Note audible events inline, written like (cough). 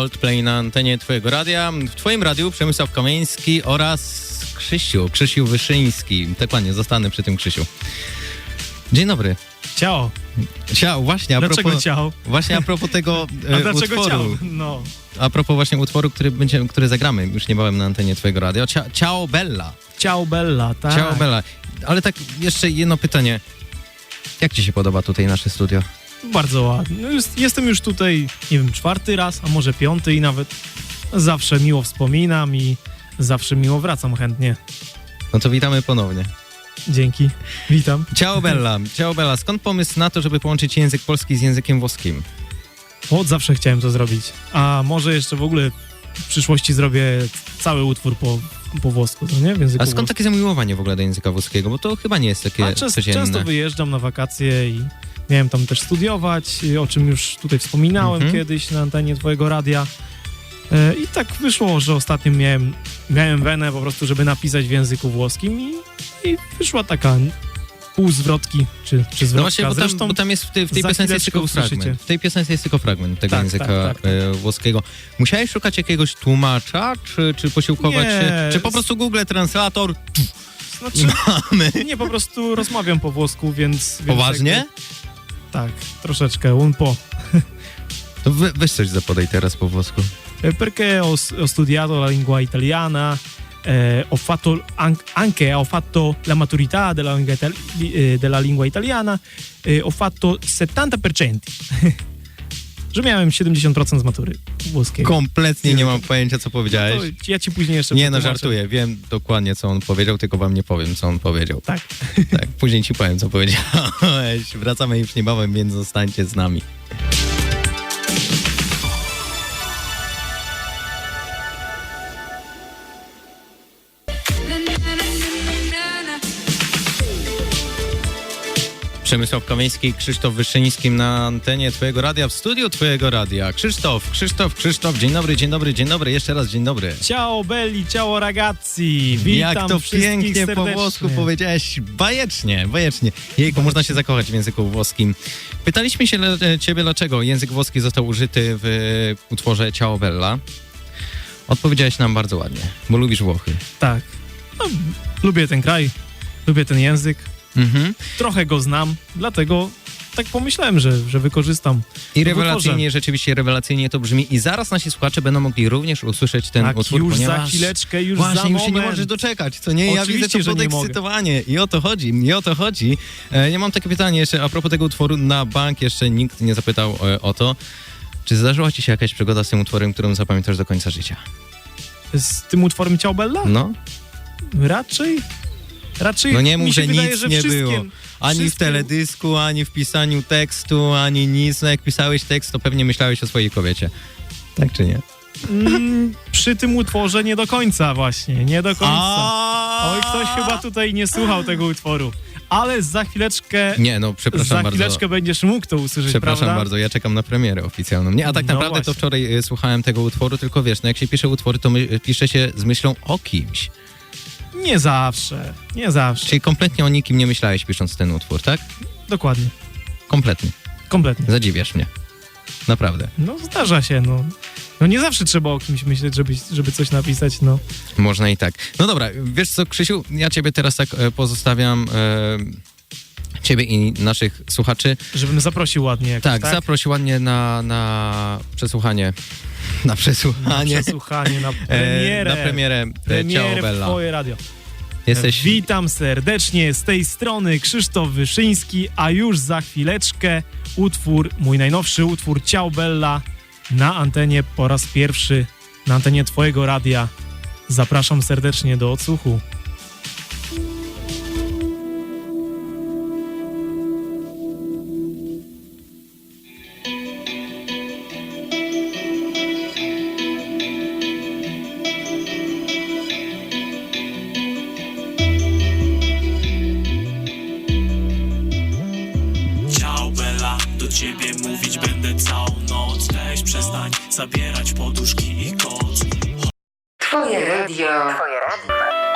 Coldplay na antenie twojego radia. W twoim radiu Przemysław Kamiński oraz Krzysiu, Krzysiu Wyszyński. Dokładnie, zostanę przy tym Krzysiu. Dzień dobry. Ciao. Ciao, właśnie, a Dlaczego propos, ciao? właśnie a propos tego (laughs) A e, dlaczego utworu. ciao? No. A propos właśnie utworu, który, będzie, który zagramy już niebawem na antenie twojego radia. Cia, ciao Bella. Ciao Bella, tak. Ciao Bella. Ale tak jeszcze jedno pytanie. Jak ci się podoba tutaj nasze studio? Bardzo ładnie. No jest, jestem już tutaj, nie wiem, czwarty raz, a może piąty i nawet zawsze miło wspominam i zawsze miło wracam chętnie. No to witamy ponownie. Dzięki. Witam. Ciao Bella. Ciao Bella. Skąd pomysł na to, żeby połączyć język polski z językiem włoskim? Od zawsze chciałem to zrobić. A może jeszcze w ogóle w przyszłości zrobię cały utwór po, po włosku, to nie? W języku A skąd włoskim. takie zamiłowanie w ogóle do języka włoskiego? Bo to chyba nie jest takie A często, codzienne. często wyjeżdżam na wakacje i miałem tam też studiować, o czym już tutaj wspominałem Mhm. kiedyś na antenie twojego radia. E, I tak wyszło, że ostatnio miałem, miałem wenę po prostu, żeby napisać w języku włoskim i, i wyszła taka pół zwrotki, czy, czy No zwrotka. właśnie, bo tam, Zresztą bo tam jest w tej, w tej piosence jest tylko usłyszycie. fragment. W tej piosence jest tylko fragment tego Tak, języka tak, tak, tak. e, włoskiego. Musiałeś szukać jakiegoś tłumacza, czy, czy posiłkować Nie. się, czy po prostu Google Translator znaczy, (laughs) mamy? nie, po prostu rozmawiam po włosku, więc... więc Poważnie? jakby- Tak, troszeczkę, un po. To we, weź coś zapodaj teraz po włosku. Perché ho, ho studiato la lingua italiana, eh, ho fatto an- anche ho fatto la maturità della lingua, itali- eh, della lingua italiana, eh, ho fatto 70%. Że miałem 70% z matury włoskiej. Kompletnie nie mam pojęcia, co powiedziałeś. To ja ci później jeszcze Nie no, żartuję. Wiem dokładnie, co on powiedział, tylko wam nie powiem, co on powiedział. Tak. Tak, później ci powiem, co powiedziałeś. Wracamy już niebawem, więc zostańcie z nami. Przemysław Kamiński i Krzysztof Wyszyński na antenie Twojego radia, w studiu Twojego radia. Krzysztof, Krzysztof, Krzysztof, dzień dobry, dzień dobry, dzień dobry, jeszcze raz dzień dobry. Ciao belli, ciao ragazzi. Witam Jak to pięknie po włosku powiedziałeś, bajecznie, bajecznie. Jejku, można się zakochać w języku włoskim. Pytaliśmy się le- ciebie, dlaczego język włoski został użyty w utworze Ciao Bella. Odpowiedziałeś nam bardzo ładnie, bo lubisz Włochy. Tak. No, lubię ten kraj, lubię ten język. Mhm. Trochę go znam, dlatego tak pomyślałem, że, że wykorzystam I rewelacyjnie, rzeczywiście rewelacyjnie to brzmi. I zaraz nasi słuchacze będą mogli również usłyszeć ten tak, utwór, już ponieważ... za chwileczkę, już Właśnie, za już się nie moment. możesz doczekać, co nie? Ja Oczywiście, widzę to podekscytowanie i o to chodzi, i o to chodzi. E, ja mam takie pytanie jeszcze a propos tego utworu na bank, jeszcze nikt nie zapytał e, o to. Czy zdarzyła ci się jakaś przygoda z tym utworem, którą zapamiętasz do końca życia? Z tym utworem Ciao Bella? No, Raczej? Raczej no nie mów, mi się że wydaje, nic że nie było. Ani w wszystkie- teledysku, ani w pisaniu tekstu, ani nic. No jak pisałeś tekst, to pewnie myślałeś o swojej kobiecie. Tak czy nie? Mm, przy tym utworze nie do końca właśnie, nie do końca. Oj, ktoś chyba tutaj nie słuchał tego utworu. Ale za chwileczkę, Nie, no przepraszam za bardzo. chwileczkę będziesz mógł to usłyszeć, Przepraszam prawda? bardzo, ja czekam na premierę oficjalną. Nie, a tak No naprawdę to właśnie. wczoraj y, słuchałem tego utworu, tylko wiesz, no jak się pisze utwory, to my, pisze się z myślą o kimś. Nie zawsze, nie zawsze. Czyli kompletnie o nikim nie myślałeś pisząc ten utwór, tak? Dokładnie, Kompletnie. kompletnie. Zadziwiasz mnie. Naprawdę. No zdarza się, no. No nie zawsze trzeba o kimś myśleć, żeby, żeby coś napisać, no. Można i tak. No dobra, wiesz co, Krzysiu, ja ciebie teraz tak e, pozostawiam, e, ciebie i naszych słuchaczy. Żebym zaprosił ładnie jakoś, Tak, tak? zaproś ładnie na, na przesłuchanie. Na przesłuchanie. Na przesłuchanie, na (laughs) E, premierę. na premierę, e, Ciao premierę Bella. twoje radio. Jesteś... Witam serdecznie z tej strony Krzysztof Wyszyński, a już za chwileczkę utwór, mój najnowszy utwór Ciao Bella na antenie po raz pierwszy, na antenie twojego radia. Zapraszam serdecznie do odsłuchu. Zabierać poduszki i koc Twoje radio. Twoje radio.